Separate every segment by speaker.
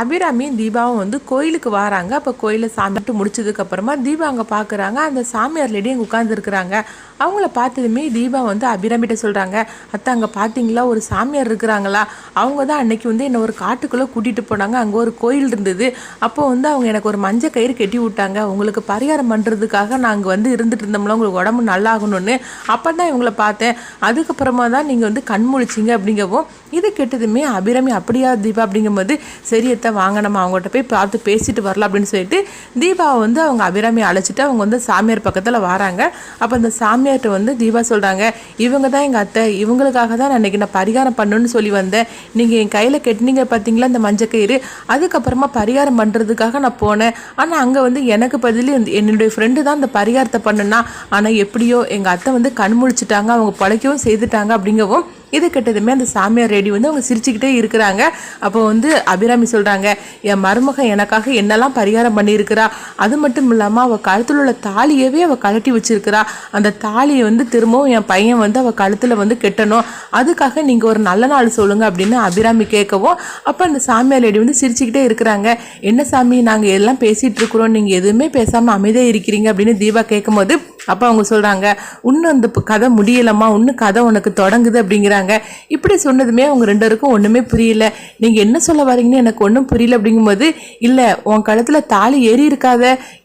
Speaker 1: அபிராமியும் தீபாவும் வந்து கோயிலுக்கு வராங்க. அப்போ கோயிலில் சாமிட்டு முடிச்சதுக்கப்புறமா தீபா அங்கே பார்க்குறாங்க அந்த சாமியார் லேடி அங்கே உட்காந்துருக்குறாங்க அவங்கள பார்த்ததுமே தீபா வந்து அபிராமிட்ட சொல்கிறாங்க அத்தை அங்கே பார்த்தீங்களா ஒரு சாமியார் இருக்கிறாங்களா? அவங்க தான் அன்னைக்கு வந்து என்னை ஒரு காட்டுக்குள்ளே கூட்டிகிட்டு போனாங்க. அங்கே ஒரு கோயில் இருந்தது. அப்போ வந்து அவங்க எனக்கு ஒரு மஞ்சள் கயிறு கட்டி விட்டாங்க. உங்களுக்கு பரிகாரம் பண்ணுறதுக்காக நாங்கள் வந்து இருந்துட்டு இருந்தோம்ல. உங்களுக்கு உடம்பு நல்லாகணும்னு. அப்போ தான் இவங்களை பார்த்தேன். அதுக்கப்புறமா தான் நீங்கள் வந்து கண் முழிச்சிங்க அப்படிங்கவும் இது கெட்டதுமே அபிராமி அப்படியா தீபா? அப்படிங்கும்போது சரி அத்தை வாங்க நம்ம அவங்ககிட்ட போய் பார்த்து பேசிட்டு வரலாம் அப்படின்னு சொல்லிட்டு தீபாவை வந்து அவங்க அபிராமி அழைச்சிட்டு அவங்க வந்து சாமியார் பக்கத்தில் வராங்க. அப்போ அந்த சாமியார்கிட்ட வந்து தீபா சொல்கிறாங்க இவங்க தான் எங்கள் அத்தை இவங்களுக்காக தான் நான் இன்னைக்கு நான் பரிகாரம் பண்ணுன்னு சொல்லி வந்தேன். நீங்கள் என் கையில் கெட்டினீங்க பார்த்தீங்களா இந்த மஞ்சக்கயிறு? அதுக்கப்புறமா பரிகாரம் பண்ணுறதுக்காக நான் போனேன். ஆனால் அங்கே வந்து எனக்கு பதில் என்னுடைய ஃப்ரெண்டு தான் அந்த பரிகாரத்தை பண்ணுனா. ஆனால் எப்படியோ எங்கள் அத்தை வந்து கண் முழிச்சிட்டாங்க அவங்க பழைக்கவும் செய்துட்டாங்க அப்படிங்கவும் இது கெட்டதுமே அந்த சாமியார் ரெடி வந்து அவங்க சிரிச்சுக்கிட்டே இருக்கிறாங்க. அப்போ வந்து அபிராமி சொல்கிறாங்க என் மருமகன் எனக்காக என்னெல்லாம் பரிகாரம் பண்ணியிருக்கிறா? அது மட்டும் இல்லாமல் அவள் கழுத்தில் உள்ள தாலியவே அவள் கழட்டி வச்சிருக்கிறா. அந்த தாலியை வந்து திரும்பவும் என் பையன் வந்து அவள் கழுத்தில் வந்து கெட்டணும். அதுக்காக நீங்கள் ஒரு நல்ல நாள் சொல்லுங்கள் அப்படின்னு அபிராமி கேட்கவும் அப்போ அந்த சாமியார் லேடி வந்து சிரிச்சுக்கிட்டே இருக்கிறாங்க. என்ன சாமி நாங்கள் எல்லாம் பேசிகிட்டு இருக்கிறோம். நீங்கள் எதுவுமே பேசாமல் அமைதியாக இருக்கிறீங்க அப்படின்னு தீபா கேட்கும்போது அப்போ அவங்க சொல்கிறாங்க இன்னும் அந்த கதை முடியலம்மா இன்னும் கதை உனக்கு தொடங்குது அப்படிங்கிறாங்க. இப்படி சொன்னதுமே அவங்க ரெண்டு பேருக்கும் ஒன்றுமே புரியல. நீங்கள் என்ன சொல்ல வரீங்கன்னு எனக்கு ஒன்றும் புரியல அப்படிங்கும்போது இல்லை உன் கழுத்தில் தாலி ஏறி இருக்காத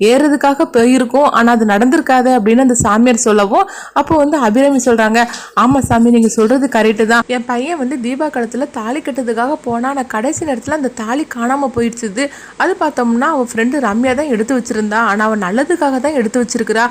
Speaker 1: ஏறுறதுக்காக போயிருக்கும் ஆனால் அது நடந்திருக்காத அப்படின்னு அந்த சாமியார் சொல்லவும் அப்போ வந்து அபிராமி சொல்கிறாங்க ஆமாம் சாமி நீங்கள் சொல்கிறது கரெக்டு தான். என் பையன் வந்து தீபா கழுத்தில் தாலி கட்டுறதுக்காக போனால் ஆனால் கடைசி நேரத்தில் அந்த தாலி காணாமல் போயிடுச்சுது. அது பார்த்தோம்னா அவன் ஃப்ரெண்டு ரம்யா தான் எடுத்து வச்சுருந்தா ஆனால் அவன் நல்லதுக்காக தான் எடுத்து வச்சிருக்கிறா.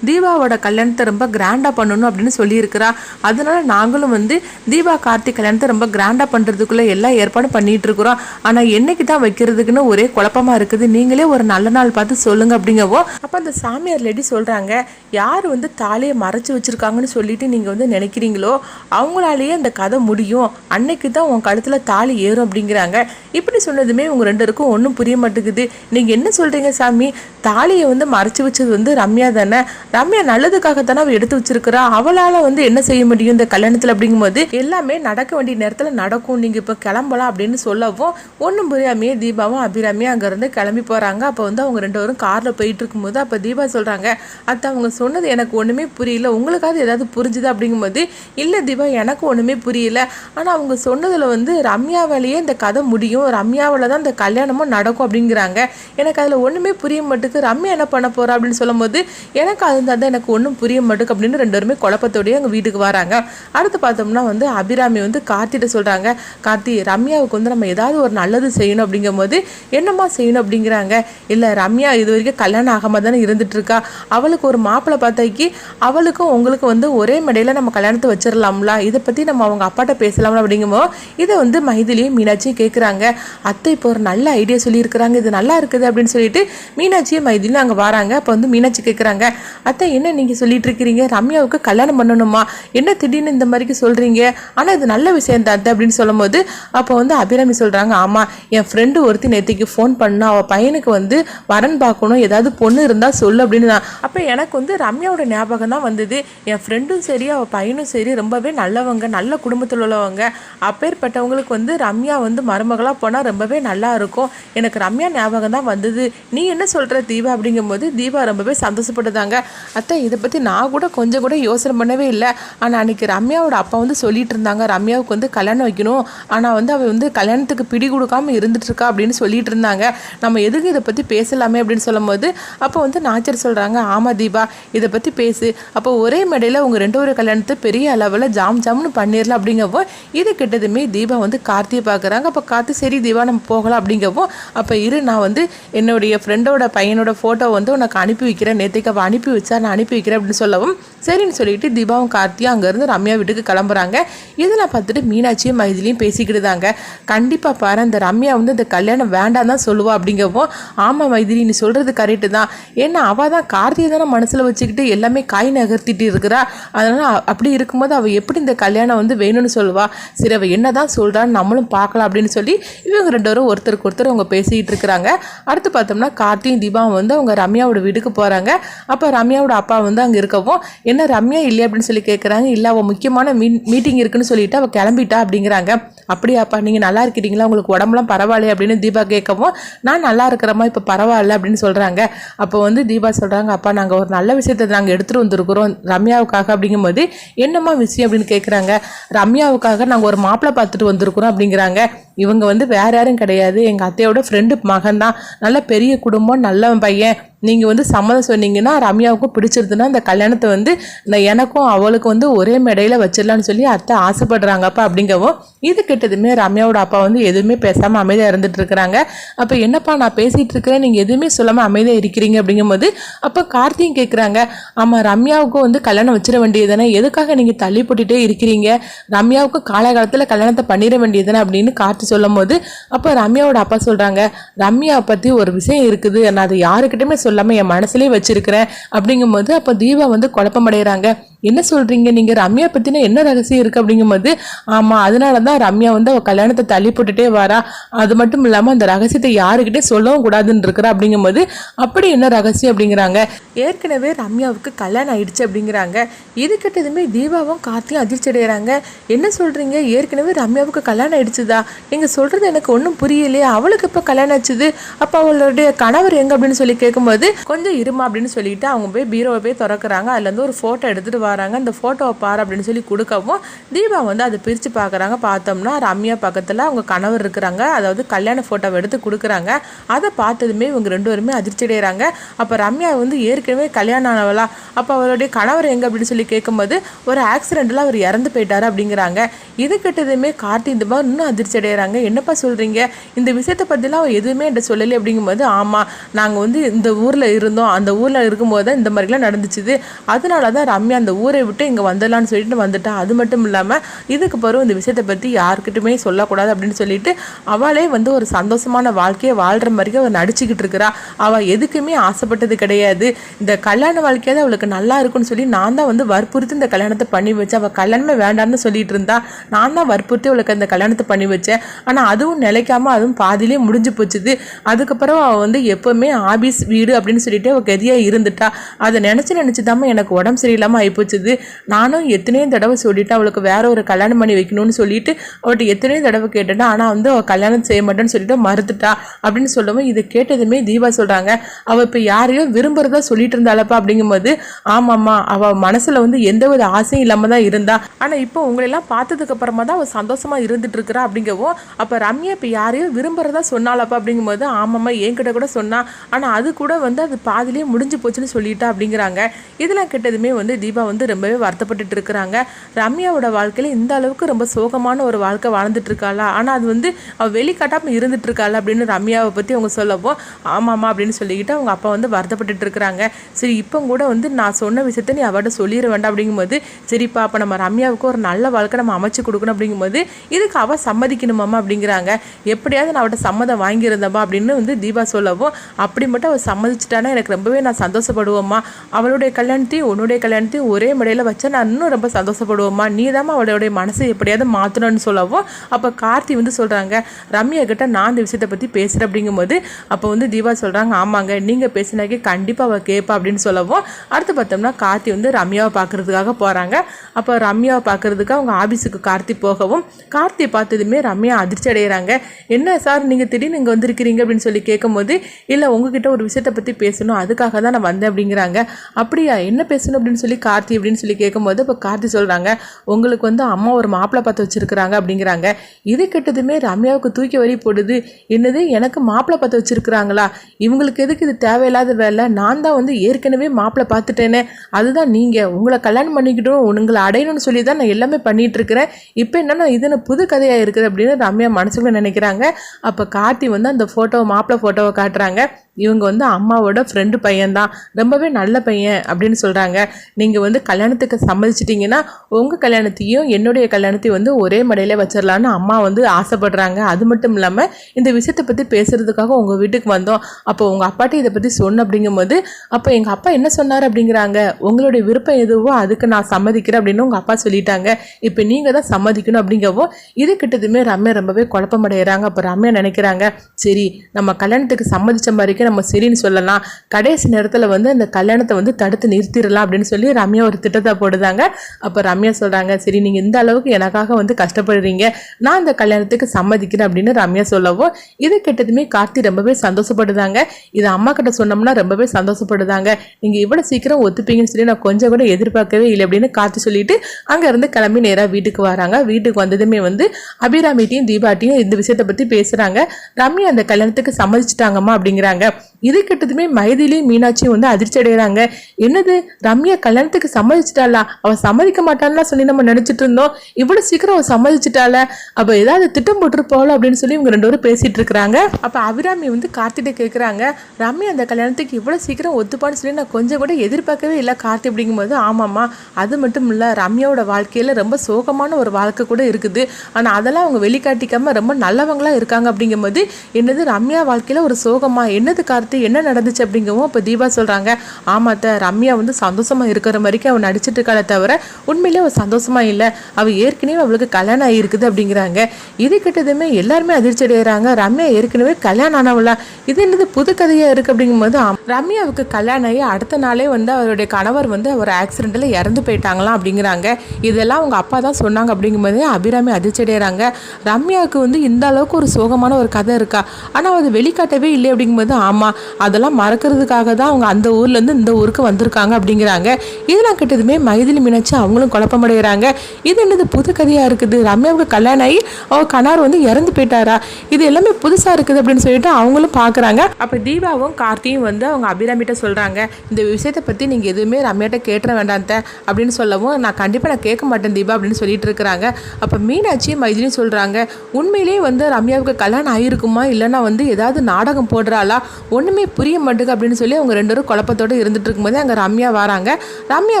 Speaker 1: தீபாவோட கல்யாணத்தை ரொம்ப கிராண்டாக பண்ணணும் அப்படின்னு சொல்லியிருக்கிறா. அதனால நாங்களும் வந்து தீபா கார்த்திக் கல்யாணத்தை ரொம்ப கிராண்டாக பண்ணுறதுக்குள்ளே எல்லா ஏற்பாடும் பண்ணிட்டு இருக்கிறோம். ஆனால் என்னைக்கு தான் வைக்கிறதுக்குன்னு ஒரே குழப்பமா இருக்குது. நீங்களே ஒரு நல்ல நாள் பார்த்து சொல்லுங்க அப்படிங்கவோ அப்போ அந்த சாமியார் லேடி சொல்கிறாங்க யார் வந்து தாலியை மறைச்சி வச்சிருக்காங்கன்னு சொல்லிட்டு நீங்கள் வந்து நினைக்கிறீங்களோ அவங்களாலேயே அந்த கதை முடியும். அன்னைக்கு தான் உன் கழுத்தில் தாலி ஏறும் அப்படிங்கிறாங்க. இப்படி சொன்னதுமே உங்கள் ரெண்டு பேருக்கும் ஒன்றும் புரிய மாட்டேங்குது. நீங்கள் என்ன சொல்கிறீங்க சாமி? தாலியை வந்து மறைச்சு வச்சது வந்து ரம்யா தானே? ரம்யா நல்லதுக்காக தானே அவள் எடுத்து வச்சிருக்கிறா? அவளால் வந்து என்ன செய்ய முடியும் இந்த கல்யாணத்தில் அப்படிங்கும்போது? எல்லாமே நடக்க வேண்டிய நேரத்தில் நடக்கும். நீங்கள் இப்போ கிளம்பலாம் அப்படின்னு சொல்லவும் ஒன்றும் புரியாமையே தீபாவும் அபிராமியும் அங்கேருந்து கிளம்பி போகிறாங்க அப்போ வந்து அவங்க ரெண்டு பேரும் காரில் போயிட்டு இருக்கும்போது அப்போ தீபா சொல்கிறாங்க அத்தை அவங்க சொன்னது எனக்கு ஒன்றுமே புரியல. உங்களுக்காவது ஏதாவது புரிஞ்சுது? அப்படிங்கும்போது இல்லை தீபா எனக்கு ஒன்றுமே புரியல. ஆனால் அவங்க சொன்னதில் வந்து ரம்யாவாலேயே இந்த கதை முடியும். ரம்யாவில் தான் இந்த கல்யாணமும் நடக்கும். அப்படிங்கிறாங்க. எனக்கு அதில் ஒன்றுமே புரிய மாட்டுக்கு ரம்யா என்ன பண்ண போகிறா அப்படின்னு சொல்லும்போது எனக்கு அது அந்த எனக்கு ஒன்றும் புரிய மாட்டுக்கு அப்படின்னு ரெண்டு பேருமே குழப்பத்தோடய எங்கள் வீட்டுக்கு வராங்க. அடுத்து பார்த்தோம்னா வந்து அபிராமி வந்து கார்த்திகிட்ட சொல்கிறாங்க கார்த்தி ரம்யாவுக்கு வந்து நம்ம ஏதாவது ஒரு நல்லது செய்யணும் அப்படிங்கும்போது என்னம்மா செய்யணும் அப்படிங்கிறாங்க. இல்லை ரம்யா இது வரைக்கும் கல்யாணம் ஆகாம தானே இருந்துட்டுருக்கா. அவளுக்கு ஒரு மாப்பிள்ளை பார்த்தாக்கி அவளுக்கும் உங்களுக்கும் வந்து ஒரே மடையில் நம்ம கல்யாணத்தை வச்சிடலாம்ல இதை பற்றி நம்ம அவங்க அப்பாட்ட பேசலாம்ல அப்படிங்கும்போது இதை வந்து மைதிலியும் மீனாட்சியும் கேட்குறாங்க அத்தை இப்போ ஒரு நல்ல ஐடியா சொல்லியிருக்கிறாங்க. இது நல்லா இருக்குது அப்படின்னு சொல்லிட்டு மீனாட்சியும் மைதிலியும் அங்கே வராங்க. அப்போ வந்து மீனாட்சி கேட்குறாங்க அத்தை என்ன நீங்கள் சொல்லிட்டு இருக்கிறீங்க? ரம்யாவுக்கு கல்யாணம் பண்ணணுமா? என்ன திடீர்னு இந்த மாதிரிக்கு சொல்கிறீங்க ஆனால் இது நல்ல விஷயம் தான் அத்தை அப்படின்னு சொல்லும்போது அப்போ வந்து அபிராமி சொல்கிறாங்க ஆமாம் என் ஃப்ரெண்டு ஒருத்தி நேற்றுக்கு ஃபோன் பண்ணா அவள் பையனுக்கு வந்து வரன் பார்க்கணும் ஏதாவது பொண்ணு இருந்தால் சொல்லு அப்படின்னு தான் அப்போ எனக்கு வந்து ரம்யாவோட ஞாபகம் தான் வந்தது. என் ஃப்ரெண்டும் சரி அவள் பையனும் சரி ரொம்பவே நல்லவங்க நல்ல குடும்பத்தில் உள்ளவங்க. அப்பேற்பட்டவங்களுக்கு வந்து ரம்யா வந்து மருமகளாக போனால் ரொம்பவே நல்லா இருக்கும். எனக்கு ரம்யா ஞாபகம் தான் வந்தது. நீ என்ன சொல்கிற தீபா? அப்படிங்கும்போது தீபா ரொம்பவே சந்தோஷப்பட்டுதாங்க. அத்தை இதை பற்றி நான் கூட கொஞ்சம் கூட யோசனை பண்ணவே இல்லை. ஆனால் அன்னைக்கு ரம்யாவோட அப்பா வந்து சொல்லிட்டு இருந்தாங்க ரம்யாவுக்கு வந்து கல்யாணம் வைக்கணும். ஆனால் வந்து அவள் வந்து கல்யாணத்துக்கு பிடி கொடுக்காம இருந்துட்டு இருக்கா அப்படின்னு சொல்லிட்டு இருந்தாங்க. நம்ம எதுக்கு இதை பற்றி பேசலாமே அப்படின்னு சொல்லும்போது அப்போ வந்து நாச்சர் சொல்கிறாங்க ஆமாம் தீபா இதை பற்றி பேசு. அப்போ ஒரே மேடையில் உங்கள் ரெண்டு ஒரு கல்யாணத்தை பெரிய அளவில் ஜாம் ஜாம்னு பண்ணிடலாம் அப்படிங்கப்போ இது கிட்டதுமே தீபா வந்து கார்த்தியை பார்க்குறாங்க அப்போ கார்த்தி சரி தீபா நம்ம போகலாம் அப்படிங்கப்போ அப்போ இரு நான் வந்து என்னுடைய ஃப்ரெண்டோட பையனோட ஃபோட்டோ வந்து உனக்கு அனுப்பி வைக்கிறேன். நேற்றுக்கு அவள் அனுப்பி வச்சா நான் அனுப்பி வைக்கிறேன் அப்படின்னு சொல்லவும் சரின்னு சொல்லிட்டு தீபாவும் கார்த்தியும் அங்கேருந்து ரம்யா வீட்டுக்கு கிளம்புறாங்க. இதெல்லாம் பார்த்துட்டு மீனாட்சியும் மைதிலியும் பேசிக்கிட்டுதாங்க கண்டிப்பாக பாரு இந்த ரம்யா வந்து இந்த கல்யாணம் வேண்டாம் தான் சொல்லுவா அப்படிங்கவும் ஆமாம் மைதிலி நீ சொல்கிறது கரெக்டு தான். ஏன்னா அவள் தான் கார்த்தியை தானே மனசில் வச்சுக்கிட்டு எல்லாமே காய் நகர்த்திட்டு இருக்கிறா. அதனால் அப்படி இருக்கும்போது அவள் எப்படி இந்த கல்யாணம் வந்து வேணும்னு சொல்லுவா? சரி அவள் என்ன தான் சொல்கிறான்னு நம்மளும் பார்க்கலாம் அப்படின்னு சொல்லி இவங்க ரெண்டு பேரும் ஒருத்தருக்கு ஒருத்தர் அவங்க பேசிக்கிட்டு இருக்கிறாங்க. அடுத்து பார்த்தோம்னா கார்த்தியும் தீபாவும் வந்து அவங்க ரம்யாவோட வீட்டுக்கு போகிறாங்க அப்போ ரம்யாவோட அப்பா அப்பா வந்து அங்கே இருக்கவும் என்ன ரம்யா இல்லையா? அப்படின்னு சொல்லி கேட்குறாங்க இல்லை அவள் முக்கியமான மீ மீட்டிங் இருக்குன்னு சொல்லிட்டு அவள் கிளம்பிட்டா அப்படிங்கிறாங்க. அப்படியாப்பா நீங்கள் நல்லா இருக்கிறீங்களா உங்களுக்கு உடம்புலாம் பரவாயில்லையா? அப்படின்னு தீபா கேட்கவும் நான் நல்லா இருக்கிறம்மா இப்போ பரவாயில்ல அப்படின்னு சொல்கிறாங்க அப்போ வந்து தீபா சொல்கிறாங்க அப்பா நாங்கள் ஒரு நல்ல விஷயத்தை நாங்கள் எடுத்துகிட்டு வந்திருக்கிறோம். ரம்யாவுக்காக அப்படிங்கும்போது என்னம்மா விஷயம்? அப்படின்னு கேட்குறாங்க ரம்யாவுக்காக நாங்கள் ஒரு மாப்பிள்ளை பார்த்துட்டு வந்திருக்கிறோம் அப்படிங்கிறாங்க. இவங்க வந்து வேற யாரும் கிடையாது. எங்கள் அத்தையோட ஃப்ரெண்டு மகன் தான் நல்ல பெரிய குடும்பம் நல்ல பையன். நீங்கள் வந்து சம்மதம் சொன்னீங்கன்னா ரம்யாவுக்கும் பிடிச்சிருதுன்னா அந்த கல்யாணத்தை வந்து நான் எனக்கும் அவளுக்கும் வந்து ஒரே மேடையில் வச்சிடலான்னு சொல்லி அத்தை ஆசைப்படுறாங்கப்பா அப்படிங்கவும் இது கிட்டதுமே ரம்யாவோட அப்பா வந்து எதுவுமே பேசாமல் அமைதியாக இருந்துட்டு இருக்கிறாங்க. அப்போ என்னப்பா நான் பேசிகிட்டு இருக்கிறேன் நீங்கள் எதுவுமே சொல்லாமல் அமைதியாக இருக்கிறீங்க அப்படிங்கும்போது அப்போ கார்த்தியும் கேட்குறாங்க ஆமாம் ரம்யாவுக்கும் வந்து கல்யாணம் வச்சிட வேண்டியது தானே எதுக்காக நீங்கள் தள்ளி போட்டுட்டே இருக்கிறீங்க? ரம்யாவுக்கும் காலகாலத்தில் கல்யாணத்தை பண்ணிட வேண்டியது தானே அப்படின்னு கார்த்தி சொல்லும் போது அப்போ ரம்யாவோட அப்பா சொல்கிறாங்க ரம்யாவை பற்றி ஒரு விஷயம் இருக்குது நான் அதை யாருக்கிட்டையுமே சொல்லாமல் என் மனசுலேயே வச்சிருக்கிறேன். அப்படிங்கும்போது அப்போ தீபா வந்து குழப்பமடைகிறாங்க என்ன சொல்கிறீங்க நீங்கள் ரம்யா பற்றின என்ன ரகசியம் இருக்குது அப்படிங்கும்போது ஆமாம் அதனால தான் ரம்யா வந்து அவள் கல்யாணத்தை தள்ளி போட்டுட்டே வரா. அது மட்டும் இல்லாமல் அந்த ரகசியத்தை யாருக்கிட்டே சொல்லவும் கூடாதுன்னு இருக்கிறா அப்படிங்கும்போது அப்படி என்ன ரகசியம் அப்படிங்கிறாங்க? ஏற்கனவே ரம்யாவுக்கு கல்யாணம் ஆயிடுச்சு அப்படிங்கிறாங்க. இது கிட்டதுமே தீபாவும் கார்த்தியும் அதிர்ச்சி அடைகிறாங்க என்ன சொல்கிறீங்க ஏற்கனவே ரம்யாவுக்கு கல்யாணம் ஆயிடுச்சுதா? நீங்கள் சொல்கிறது எனக்கு ஒன்றும் புரியலையே. அவளுக்கு இப்போ கல்யாணம் ஆச்சுது? அப்போ அவளுடைய கணவர் எங்கே அப்படின்னு சொல்லி கேட்கும்போது கொஞ்சம் இருமா அப்படின்னு சொல்லிட்டு அவங்க போய் பீரோவை போய் திறக்கிறாங்க. அதுலேருந்து ஒரு ஃபோட்டோ எடுத்துகிட்டு வராங்க. இந்த ஃபோட்டோவை பாரு அப்படின்னு சொல்லி கொடுக்கவும் தீபா வந்து அதை பிரித்து பார்க்குறாங்க. பார்த்தோம்னா ரம்யா பக்கத்தில் அவங்க கணவர் இருக்கிறாங்க. அதாவது கல்யாண ஃபோட்டோவை எடுத்து கொடுக்குறாங்க. அதை பார்த்ததுமே இவங்க ரெண்டு பேருமே அதிர்ச்சி அடைகிறாங்க அப்போ ரம்யா வந்து ஏற்கனவே கல்யாணம் ஆனவளா. அப்போ அவருடைய கணவர் எங்கே அப்படின்னு சொல்லி கேட்கும்போது ஒரு ஆக்சிடெண்ட்டில் அவர் இறந்து போயிட்டாரு அப்படிங்கிறாங்க. இது கிட்டதுமே கார்த்தி இந்த மாதிரி இன்னும் அதிர்ச்சி அடைகிறாங்க என்னப்பா சொல்கிறீங்க இந்த விஷயத்தை பற்றிலாம் அவன் எதுவுமே என்கிட்ட சொல்லலை. அப்படிங்கும்போது ஆமாம் நாங்கள் வந்து இந்த ஊரில் இருந்தோம். அந்த ஊரில் இருக்கும்போது தான் இந்த மாதிரிலாம் நடந்துச்சுது. அதனால தான் ரம்யா அந்த ஊரை விட்டு இங்கே வந்துடலான்னு சொல்லிட்டு வந்துட்டா. அது மட்டும் இல்லாமல் இதுக்கு பிறகு இந்த விஷயத்தை பற்றி யாருக்கிட்டுமே சொல்லக்கூடாது அப்படின்னு சொல்லிட்டு அவளே வந்து ஒரு சந்தோஷமான வாழ்க்கையை வாழ்கிற மாதிரி அவள் நடிச்சுக்கிட்டு இருக்கிறா. அவள் எதுக்குமே ஆசைப்பட்டது கிடையாது. இந்த கல்யாண வாழ்க்கையாவது அவளுக்கு நல்லா இருக்குன்னு சொல்லி நான் தான் வந்து வற்புறுத்தி இந்த கல்யாணத்தை பண்ணி வச்சேன் அவள் கல்யாணமே வேண்டாம்னு சொல்லிட்டு இருந்தா. நான் தான் வற்புறுத்தி அவளுக்கு அந்த கல்யாணத்தை பண்ணி வச்சேன். ஆனால் அதுவும் நிலைக்காம அதுவும் பாதியிலே முடிஞ்சு போச்சுது. அதுக்கப்புறம் அவள் வந்து எப்போவுமே ஆபீஸ் வீடு அப்படின்னு சொல்லிட்டு அவள் கதியாக இருந்துட்டா. அதை நினச்சி நினச்சி எனக்கு உடம்பு சரியில்லாமல் வச்சது நானும் எத்தனையோ தடவை சொல்லிவிட்டு அவளுக்கு வேற ஒரு கல்யாணம் பண்ணி வைக்கணும்னு சொல்லிட்டு அவள்கிட்ட எத்தனையோ தடவை கேட்டேன். ஆனால் வந்து அவள் கல்யாணம் செய்ய மாட்டேன்னு சொல்லிட்டு மறுத்துட்டா அப்படின்னு சொல்லவும் இதை கேட்டதுமே தீபா சொல்கிறாங்க அவள் இப்போ யாரையோ விரும்புறதா சொல்லிட்டு இருந்தாளப்பா அப்படிங்கும்போது ஆமாம்மா அவள் மனசில் வந்து எந்த ஒரு ஆசையும் இல்லாமல் தான் இருந்தா. ஆனால் இப்போ உங்களெல்லாம் பார்த்ததுக்கு அப்புறமா தான் அவள் சந்தோஷமாக இருந்துட்டு இருக்கிறா அப்படிங்கவும் அப்போ ரம்யா இப்போ யாரையோ விரும்புறதா சொன்னாலப்பா அப்படிங்கும்போது ஆமாம்மா என்கிட்ட கூட சொன்னா. ஆனால் அது கூட வந்து அது பாதிலே முடிஞ்சு போச்சுன்னு சொல்லிட்டா அப்படிங்கிறாங்க. இதெல்லாம் கேட்டதுமே வந்து தீபா வந்து ரொம்பவே வருத்தப்பட்டுட்டு இருக்கிறாங்க. ரம்யாவோட வாழ்க்கையில் இந்த அளவுக்கு ரொம்ப சோகமான ஒரு வாழ்க்கை வாழ்ந்துட்டு இருக்காளா? ஆனால் அது வந்து அவள் வெளிக்காட்டாமல் இருந்துட்டு இருக்காள் அப்படின்னு ரம்யாவை பற்றி அவங்க சொல்லவும் ஆமாம்மா அப்படின்னு சொல்லிக்கிட்டு அவங்க அப்பா வந்து வருத்தப்பட்டுட்டு இருக்கிறாங்க. சரி இப்போ கூட வந்து நான் சொன்ன விஷயத்த நீ அவட்ட சொல்லிட வேண்டாம் அப்படிங்கும்போது சரிப்பா அப்போ நம்ம ரம்யாவுக்கு ஒரு நல்ல வாழ்க்கை நம்ம அமைச்சு கொடுக்கணும் அப்படிங்கும்போது இதுக்கு அவள் சம்மதிக்கணுமாம்மா அப்படிங்கிறாங்க. எப்படியாவது நான் அவட்ட சம்மதம் வாங்கியிருந்தப்பா அப்படின்னு வந்து தீபா சொல்லவும் அப்படி மட்டும் அவள் சம்மதிச்சிட்டானா எனக்கு ரொம்பவே நான் சந்தோஷப்படுவோம்மா. அவளுடைய கல்யாணத்தையும் உன்னுடைய கல்யாணத்தையும் ஒரே முறையில் வச்சா நான் இன்னும் ரொம்ப சந்தோஷப்படுவோம்மா. நீ தான் அவளுடைய மனசை எப்படியாவது மாற்றணும்னு சொல்லவும் அப்போ கார்த்தி வந்து சொல்கிறாங்க ரம்யா கிட்ட நான் இந்த விஷயத்தை பற்றி பேசுகிறேன் அப்படிங்கும்போது அப்போ வந்து தீபா சொல்கிறாங்க ஆமாங்க நீங்கள் பேசினாக்கே கண்டிப்பாக அவள் கேட்பா அப்படின்னு சொல்லவும் அடுத்து பார்த்தோம்னா கார்த்தி வந்து ரம்யாவை பார்க்குறதுக்காக போகிறாங்க அப்போ ரம்யாவை பார்க்குறதுக்கு அவங்க ஆஃபீஸுக்கு கார்த்தி போகவும் கார்த்தி பார்த்ததுமே ரம்யா அதிர்ச்சி அடைகிறாங்க என்ன சார் நீங்கள் திடீர்னு இங்கே வந்திருக்கிறீங்க அப்படின்னு சொல்லி கேட்கும்போது இல்லை உங்ககிட்ட ஒரு விஷயத்தை பற்றி பேசணும் அதுக்காக தான் நான் வந்தேன் அப்படிங்கிறாங்க. அப்படியா என்ன பேசணும்? அப்படின்னு சொல்லி கார்த்தி அப்படின்னு சொல்லி கேட்கும்போது இப்போ கார்த்தி சொல்கிறாங்க உங்களுக்கு வந்து அம்மா ஒரு மாப்பிள்ளை பார்த்து வச்சுருக்குறாங்க அப்படிங்கிறாங்க. இது கெட்டதுமே ரம்யாவுக்கு தூக்கி வரி போடுது. என்னது எனக்கு மாப்பிள்ளை பார்த்து வச்சுருக்குறாங்களா? இவங்களுக்கு எதுக்கு இது தேவையில்லாத வேலை? நான் தான் வந்து ஏற்கனவே மாப்பிள்ளை பார்த்துட்டேனே. அதுதான் நீங்கள் உங்களை கல்யாணம் பண்ணிக்கிட்டும் உங்களை அடையணும்னு சொல்லி தான் நான் எல்லாமே பண்ணிகிட்ருக்கிறேன் இப்போ என்னென்னா இது என்ன புது கதையாக இருக்குது அப்படின்னு ரம்யா மனசுக்குள்ள நினைக்கிறாங்க. அப்போ கார்த்தி வந்து அந்த ஃபோட்டோவை மாப்பிள்ளை ஃபோட்டோவை காட்டுறாங்க. இவங்க வந்து அம்மாவோட ஃப்ரெண்டு பையன்தான். ரொம்பவே நல்ல பையன் அப்படின்னு சொல்கிறாங்க நீங்கள் வந்து கல்யாணத்துக்கு சம்மதிச்சிட்டிங்கன்னா உங்கள் கல்யாணத்தையும் என்னுடைய கல்யாணத்தையும் வந்து ஒரே மடையில் வச்சிடலான்னு அம்மா வந்து ஆசைப்படுறாங்க. அது மட்டும் இல்லாமல் இந்த விஷயத்தை பற்றி பேசுகிறதுக்காக உங்கள் வீட்டுக்கு வந்தோம். அப்போ உங்கள் அப்பாட்ட இதை பற்றி சொன்ன அப்படிங்கும்போது அப்போ எங்கள் அப்பா என்ன சொன்னார் அப்படிங்கிறாங்க. உங்களுடைய விருப்பம் எதுவோ அதுக்கு நான் சம்மதிக்கிறேன் அப்படின்னு உங்கள் அப்பா சொல்லிட்டாங்க. இப்போ நீங்கள் தான் சம்மதிக்கணும் அப்படிங்கவோ இது கிட்டதுமே ரம்யா ரொம்பவே குழப்பமடைகிறாங்க அப்போ ரம்யா நினைக்கிறாங்க சரி நம்ம கல்யாணத்துக்கு சம்மதிச்ச மாதிரிக்கே நம்ம சரின்னு சொல்லலாம். கடைசி நேரத்தில் வந்து அந்த கல்யாணத்தை வந்து தடுத்து நிறுத்திடலாம் அப்படின்னு சொல்லி ரம்யா ஒரு திட்டத்தை போடுதாங்க. அப்போ ரம்யா சொல்கிறாங்க சரி நீங்கள் இந்த அளவுக்கு எனக்காக வந்து கஷ்டப்படுறீங்க. நான் அந்த கல்யாணத்துக்கு சம்மதிக்கிறேன் அப்படின்னு ரம்யா சொல்லவும். இது கெட்டதுமே கார்த்தி ரொம்பவே சந்தோஷப்படுதாங்க. இது அம்மா கிட்ட சொன்னோம்னா ரொம்பவே சந்தோஷப்படுதாங்க. நீங்கள் இவ்வளோ சீக்கிரம் ஒத்துப்பீங்கன்னு சொல்லி நான் கொஞ்சம் கூட எதிர்பார்க்கவே இல்லை அப்படின்னு கார்த்தி சொல்லிட்டு அங்கேருந்து கிளம்பி நேராக வீட்டுக்கு வராங்க. வீட்டுக்கு வந்ததுமே வந்து அபிராமிட்டையும் தீபாட்டியும் இந்த விஷயத்தை பற்றி பேசுகிறாங்க ரம்யா அந்த கல்யாணத்துக்கு சம்மதிச்சிட்டாங்கம்மா அப்படிங்கிறாங்க. இது கிட்டதுமே மைதிலையும் மீனாட்சியும் வந்து அதிர்ச்சி அடைகிறாங்க என்னது? ரம்யா கல்யாணத்துக்கு சம்மதிச்சிட்டாளா? அவ சம்மதிக்க மாட்டான்லாம் சொல்லி நம்ம நினைச்சிட்டு இருந்தோம். இவ்வளவு சீக்கிரம் அவ சம்மதிச்சிட்டால அப்ப ஏதாவது திட்டம் போட்டிருப்போல அப்படின்னு சொல்லி இவங்க ரெண்டு பேரும் பேசிட்டு இருக்கிறாங்க. அப்ப அபிராமி வந்து கார்த்திகிட்ட கேட்குறாங்க ரம்யா அந்த கல்யாணத்துக்கு இவ்வளவு சீக்கிரம் ஒத்துப்பான்னு சொல்லி நான் கொஞ்சம் கூட எதிர்பார்க்கவே இல்லை கார்த்தி அப்படிங்கும்போது. ஆமாம்மா அது மட்டும் இல்ல ரம்யாவோட வாழ்க்கையில ரொம்ப சோகமான ஒரு வாழ்க்கை கூட இருக்குது. ஆனா அதெல்லாம் அவங்க வெளிக்காட்டிக்காம ரொம்ப நல்லவங்களா இருக்காங்க அப்படிங்கும்போது என்னது ரம்யா வாழ்க்கையில ஒரு சோகமா? என்னது கார்த்தி என்ன நடந்துச்சு அப்படிங்கவும் இப்போ தீபா சொல்கிறாங்க ஆமாத்த ரம்யா வந்து சந்தோஷமா இருக்கிற வரைக்கும் அவன் நடிச்சிட்டு இருக்காளே தவிர உண்மையிலே அவள் சந்தோஷமாக இல்லை. அவள் ஏற்கனவே அவளுக்கு கல்யாணம் ஆகிருக்குது அப்படிங்கிறாங்க. இது கிட்டதுமே எல்லாருமே அதிர்ச்சி அடைகிறாங்க. ரம்யா ஏற்கனவே கல்யாணம் ஆனவளா? இது என்னது புது கதையாக இருக்குது அப்படிங்கும்போது ரம்யாவுக்கு கல்யாணம் ஆகி அடுத்த நாளே வந்து அவருடைய கணவர் வந்து ஒரு ஆக்சிடெண்ட்டில் இறந்து போயிட்டாங்களாம் அப்படிங்கிறாங்க. இதெல்லாம் அவங்க அப்பா தான் சொன்னாங்க அப்படிங்கும்போது அபிராமி அதிர்ச்சி அடைகிறாங்க. ரம்யாவுக்கு வந்து இந்த அளவுக்கு ஒரு சோகமான ஒரு கதை இருக்கா? ஆனால் அது வெளிக்காட்டவே இல்லை அப்படிங்கும்போது ஆமாம் அதெல்லாம் மறக்கிறதுக்காக தான் அவங்க அந்த ஊர்லேருந்து இந்த ஊருக்கு வந்திருக்காங்க அப்படிங்கிறாங்க. இதெல்லாம் கிட்டதுமே மைதிலி மீனாட்சி அவங்களும் குழப்பமடைகிறாங்க. இது என்னது புது கதையாக இருக்குது? ரம்யாவுக்கு கல்யாணம் ஆகி அவள் கணார் வந்து இறந்து போயிட்டாரா? இது எல்லாமே புதுசாக இருக்குது அப்படின்னு சொல்லிட்டு அவங்களும் பார்க்குறாங்க அப்போ தீபாவும் கார்த்தியும் வந்து அவங்க அபிராமிட்ட சொல்கிறாங்க இந்த விஷயத்தை பற்றி நீங்கள் எதுவுமே ரம்யாட்ட கேட்டுற வேண்டாந்த அப்படின்னு சொல்லவும் நான் கண்டிப்பாக நான் கேட்க மாட்டேன் தீபா அப்படின்னு சொல்லிட்டு இருக்கிறாங்க. அப்போ மீனாட்சி மைதிலியும் சொல்கிறாங்க உண்மையிலேயே வந்து ரம்யாவுக்கு கல்யாணம் ஆகிருக்குமா இல்லைன்னா வந்து ஏதாவது நாடகம் போடுறாளா? ஒன்றுமே புரிய மாட்டேங்குது அப்படின்னு சொல்லி அவங்க ரெண்டு பேரும் குழப்பத்தோடு இருந்துட்டு இருக்கும்போது அங்கே ரம்யா வராங்க. ரம்யா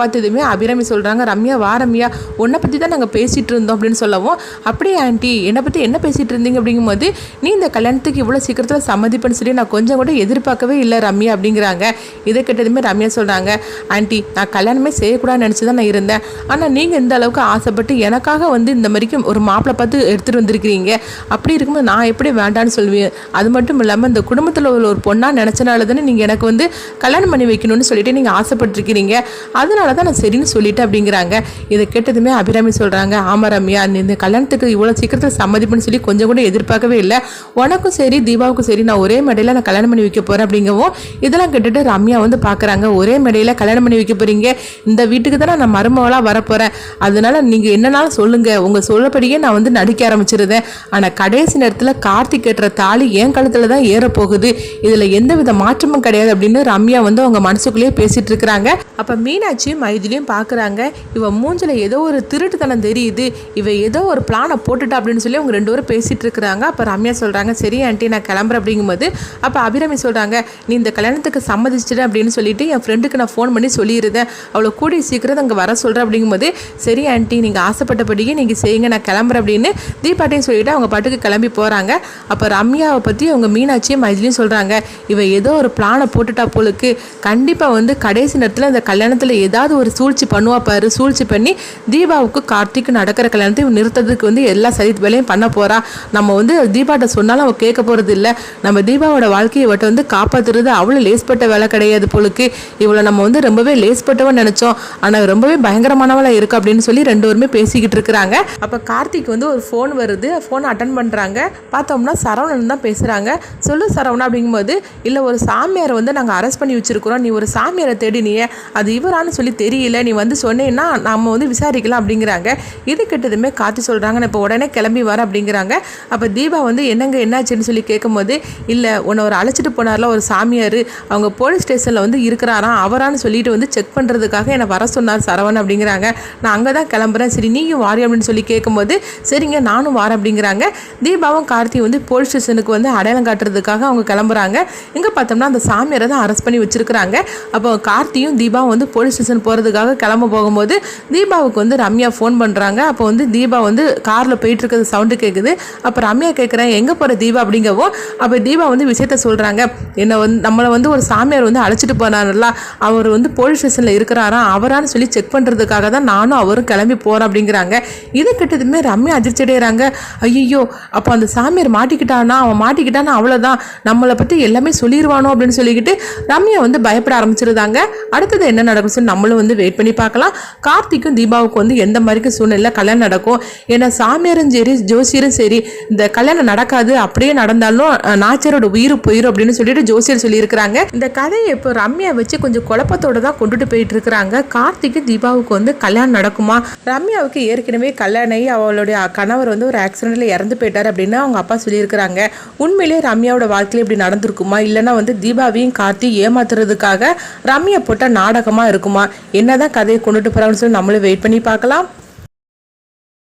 Speaker 1: பார்த்ததுமே அபிராமி சொல்கிறாங்க ரம்யா வா ரம்யா. உன்னை பற்றி தான் நாங்கள் பேசிகிட்டு இருந்தோம் அப்படின்னு சொல்லவும் அப்படியே ஆண்டி என்னை பற்றி என்ன பேசிகிட்டு இருந்தீங்க? அப்படிங்கும்போது நீ இந்த கல்யாணத்துக்கு இவ்வளோ சீக்கிரத்தில் சம்மதிப்பேன்னு சொல்லி நான் கொஞ்சம் கூட எதிர்பார்க்கவே இல்லை ரம்யா அப்படிங்கிறாங்க. இதை கேட்டதுமே ரம்யா சொல்கிறாங்க ஆண்டி நான் கல்யாணமே செய்யக்கூடாதுன்னு நினச்சி தான் நான் இருந்தேன். ஆனால் நீங்கள் இந்த அளவுக்கு ஆசைப்பட்டு எனக்காக வந்து இந்த மாதிரிக்கும் ஒரு மாப்பிள்ளை பார்த்து எடுத்துகிட்டு வந்திருக்கிறீங்க. அப்படி இருக்கும்போது நான் எப்படி வேண்டான்னு சொல்லுவேன்? அது மட்டும் இல்லாமல் இந்த குடும்பத்தில் உள்ள ஒரு பொண்ணாக நினச்சனால தானே நீங்கள் எனக்கு வந்து கல்யாணம் பண்ணி வைக்கணும்னு சொல்லிட்டு நீங்கள் ஆசைப்பட்டிருக்கிறீங்க. அதனால தான் நான் சரின்னு சொல்லிட்டேன் அப்படிங்கிறாங்க. இதை கேட்டதுமே அபிராமி சொல்கிறாங்க ஆமா ரம்யா நீ இந்த கல்யாணத்துக்கு இவ்வளோ சீக்கிரத்தில் சம்மதிப்புன்னு சொல்லி கொஞ்சம் கூட எதிர்பார்க்கவே இல்லை. உனக்கும் சரி தீபாவுக்கும் சரி நான் ஒரே மேடையில் நான் கல்யாணம் பண்ணி வைக்க போகிறேன் அப்படிங்கவும் இதெல்லாம் கேட்டுட்டு ரம்யா வந்து பார்க்குறாங்க ஒரே மேடையில் கல்யாணம் பண்ணி வைக்க போகிறீங்க இந்த வீட்டுக்கு தானே நான் மருமகளாக வரப்போகிறேன் அதனால நீங்கள் என்னன்னாலும் சொல்லுங்கள் உங்கள் சொல்லப்படியே நான் வந்து நடிக்க ஆரம்பிச்சிருந்தேன் ஆனால் கடைசி நேரத்தில் கார்த்திக் கட்டுற தாலி என் கழுத்தில் தான் ஏறப்போகுது. இதில் எந்த வித மாற்றமும் கிடையாது அப்படின்னு ரம்யா வந்து அவங்க மனசுக்குள்ளேயே பேசிட்டு இருக்கிறாங்க. அப்போ மீனாட்சியும் மைதிலையும் பார்க்குறாங்க இவ மூஞ்சில ஏதோ ஒரு திருட்டுத்தனம் தெரியுது இவ ஏதோ ஒரு பிளானை போட்டுட்டா அப்படின்னு சொல்லி அவங்க ரெண்டு பேரும் பேசிட்டு இருக்கிறாங்க. அப்போ ரம்யா சொல்கிறாங்க சரி ஆண்டி நான் கிளம்புறேன் அப்படிங்கும்போது அப்போ அபிராமி சொல்கிறாங்க நீ இந்த கல்யாணத்துக்கு சம்மதிச்சிட்டு அப்படின்னு சொல்லிட்டு என் ஃப்ரெண்டுக்கு நான் ஃபோன் பண்ணி சொல்லியிருந்தேன். அவ்வளோ கூடிய சீக்கிரம் அங்கே வர சொல்கிறேன் அப்படிங்கும்போது சரி ஆண்டி நீங்கள் ஆசைப்பட்டபடியே நீங்கள் செய்யுங்க நான் கிளம்புறேன் அப்படின்னு தீபாட்டையும் சொல்லிட்டு அவங்க பாட்டுக்கு கிளம்பி போகிறாங்க அப்போ ரம்யாவை பற்றி அவங்க மீனாட்சியும் மைதிலையும் சொல்கிறாங்க இவ ஏதோ ஒரு பிளானை போட்டுட்டா போலுக்கு கண்டிப்பாக வந்து கடைசி நேரத்தில் இந்த கல்யாணத்தில் ஏதாவது ஒரு சூழ்ச்சி பண்ணுவா பாரு சூழ்ச்சி பண்ணி தீபாவுக்கு கார்த்திக்கு நடக்கிற கல்யாணத்தை இவ நிறுத்ததுக்கு வந்து எல்லா சரி வேலையும் பண்ண போறா. நம்ம வந்து தீபாட்ட சொன்னாலும் அவள் கேட்க போகிறது இல்லை. நம்ம தீபாவோட வாழ்க்கையை வட்ட வந்து காப்பாற்றுறது அவ்வளோ லேஸ்பட்ட வேலை கிடையாது போலுக்கு. இவளை நம்ம வந்து ரொம்பவே லேஸ்பட்டவன் நினச்சோம். ஆனால் ரொம்பவே பயங்கரமானவளாக இருக்கு அப்படின்னு சொல்லி ரெண்டு பேருமே பேசிக்கிட்டு இருக்கிறாங்க. அப்போ கார்த்திக் வந்து ஒரு ஃபோன் வருது. ஃபோனை அட்டன் பண்ணுறாங்க பார்த்தோம்னா சரவணன் தான் பேசுகிறாங்க சொல்லு சரவணா அப்படிங்கும்போது இல்லை ஒரு சாமியாரை வந்து நாங்கள் அரெஸ்ட் பண்ணி வச்சிருக்கிறோம். நீ ஒரு சாமியாரை தேடினியே அது இவரான்னு சொல்லி தெரியல. நீ வந்து சொன்னேன்னா நம்ம வந்து விசாரிக்கலாம் அப்படிங்கிறாங்க. இது கிட்டதுமே காத்து சொல்கிறாங்க நான் இப்போ உடனே கிளம்பி வரேன் அப்படிங்கிறாங்க. அப்போ தீபா வந்து என்னங்க என்னாச்சுன்னு சொல்லி கேட்கும்போது இல்லை உன்னை ஒரு அழைச்சிட்டு போனார்ல ஒரு சாமியார். அவங்க போலீஸ் ஸ்டேஷனில் வந்து இருக்கிறாராம். அவரான்னு சொல்லிட்டு வந்து செக் பண்ணுறதுக்காக என்னை வர சொன்னார் சரவணன் அப்படிங்கிறாங்க. நான் அங்கே தான் கிளம்புறேன். சரி நீயும் வாரி அப்படின்னு சொல்லி கேட்கும்போது சரிங்க நானும் வாரேன் அப்படிங்கிறாங்க. தீபாவும் கார்த்தி வந்து போலீஸ் ஸ்டேஷனுக்கு வந்து அடையாளம் காட்டுறதுக்காக அவங்க கிளம்புறாங்க. இங்கே பார்த்தோம்னா அந்த சாமியாரை தான் அரெஸ்ட் பண்ணி வச்சிருக்கிறாங்க. அப்போ கார்த்தியும் தீபாவும் வந்து போலீஸ் ஸ்டேஷன் போகிறதுக்காக கிளம்ப போகும்போது தீபாவுக்கு வந்து ரம்யா ஃபோன் பண்ணுறாங்க அப்போ வந்து தீபா வந்து காரில் போயிட்டு இருக்கிறது சவுண்டு கேட்குது அப்போ ரம்யா கேட்குறேன் எங்கே போகிற தீபா? அப்படிங்கவோ அப்போ தீபா வந்து விஷயத்த சொல்கிறாங்க என்னை வந்து நம்மளை வந்து ஒரு சாமியார் வந்து அழைச்சிட்டு போனார்ல அவர் வந்து போலீஸ் ஸ்டேஷனில் இருக்கிறாராம் அவரான்னு சொல்லி செக் பண்ணுறதுக்காக தான் நானும் அவரும் கிளம்பி போகிறோம் அப்படிங்கிறாங்க. இது கிட்டதுமே ரம்யா அதிர்ச்சி அடைகிறாங்க ஐயோ அப்போ அந்த சாமியார் மாட்டிக்கிட்டானா? அவன் மாட்டிக்கிட்டானா? அவ்வளோதான் நம்மளை பற்றி எல்லாமே சொல்லிடுவானோ அப்படின்னு சொல்லிக்கிட்டு ரம்யா வந்து பயப்பட ஆரம்பிச்சிருந்தாங்க. அடுத்தது என்ன நடக்கும் சொல்லி நம்மளும் வந்து வெயிட் பண்ணி பார்க்கலாம். கார்த்திக்கும் தீபாவுக்கு வந்து எந்த மாதிரி சூழ்நிலை கல்யாணம் நடக்கும்? ஏன்னா சாமியாரும் சரி ஜோசியரும் சரி இந்த கல்யாணம் நடக்காது அப்படியே நடந்தாலும் நாச்சரோட உயிர் போயிடும் அப்படின்னு சொல்லிட்டு ஜோசியர் சொல்லியிருக்கிறாங்க. இந்த கதையை இப்போ ரம்யா வச்சு கொஞ்சம் குழப்பத்தோட தான் கொண்டுட்டு போயிட்டு இருக்கிறாங்க. கார்த்திக்கு தீபாவுக்கு வந்து கல்யாணம் நடக்குமா? ரம்யாவுக்கு ஏற்கனவே கல்யாணம் ஆகி அவளுடைய கணவர் வந்து ஒரு ஆக்சிடென்ட்ல இறந்து போயிட்டார் அப்படின்னு அவங்க அப்பா சொல்லியிருக்கிறாங்க. உண்மையிலேயே ரம்யாவோட வாழ்க்கையில இப்படி நடந்து இருக்குமா? இல்லைன்னா வந்து தீபாவையும் கார்த்தி ஏமாத்துறதுக்காக ரம்யா போட்ட நாடகமா இருக்குமா? என்னதான் கதையை கொண்டுட்டு போறாங்கன்னு சொல்லி நம்மளும் வெயிட் பண்ணி பார்க்கலாம்.